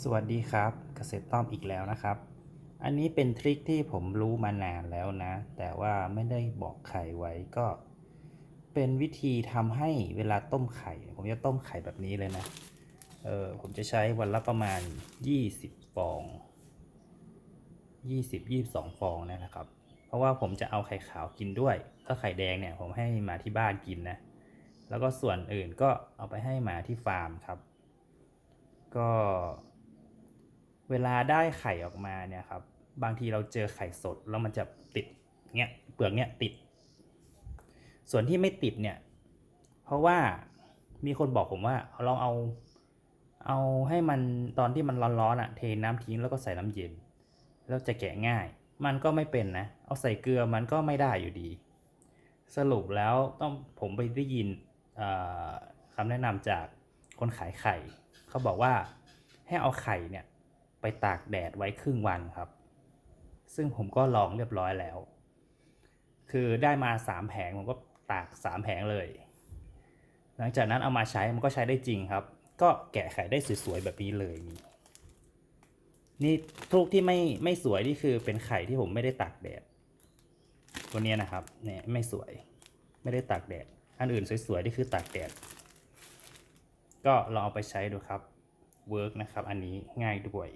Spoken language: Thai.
สวัสดีครับเกษตรต้อมอีกแล้วนะครับ อันนี้เป็นทริคที่ผมรู้มานานแล้วนะ แต่ว่าไม่ได้บอกใครไว้ก็ เป็นวิธีทำให้เวลาต้มไข่ ผมจะต้มไข่แบบนี้เลยนะ เออผมจะใช้วันละประมาณ 20 ฟอง 20 22 ฟองนะครับ เพราะว่าผมจะเอาไข่ขาวกินด้วย ถ้าไข่แดงเนี่ยผมให้หมาที่บ้านกินนะ แล้วก็ส่วนอื่นก็เอาไปให้หมาที่ฟาร์มครับ ก็ เวลาได้ไข่ออกมาเนี่ยครับ บางทีเราเจอไข่สดแล้วมันจะติดเงี้ยเปลือกเนี้ยติด ส่วนที่ไม่ติดเนี่ย เพราะว่ามีคนบอกผมว่าลองเอาเอาให้มันตอนที่มันร้อนๆอะ่ะเทน้ำทิ้งแล้วก็ใส่น้ำเย็น แล้วจะแกะง่าย มันก็ไม่เป็นนะ เอาใส่เกลือมันก็ไม่ได้อยู่ดี สรุปแล้วต้องผมไปได้ยินเอ่อคำแนะนำจากคนขายไข่ เขาบอกว่าให้เอาไข่เนี่ย ไปตากแดดไว้ครึ่งวันครับ ซึ่งผมก็ลองเรียบร้อยแล้ว คือได้มาสามแผงผมก็ตากสามแผงเลย หลังจากนั้นเอามาใช้มันก็ใช้ได้จริงครับ ก็แกะไข่ได้สวยๆแบบนี้เลยนี่นี่ทุกที่ไม่ไม่สวยนี่คือเป็นไข่ที่ผมไม่ได้ตากแดดตัวนี้นะครับเนี่ยไม่สวยไม่ได้ตากแดด อันอื่นสวยๆนี่คือตากแดด ก็ลองเอาไปใช้ดูครับเวิร์กนะครับ อันนี้ง่ายด้วย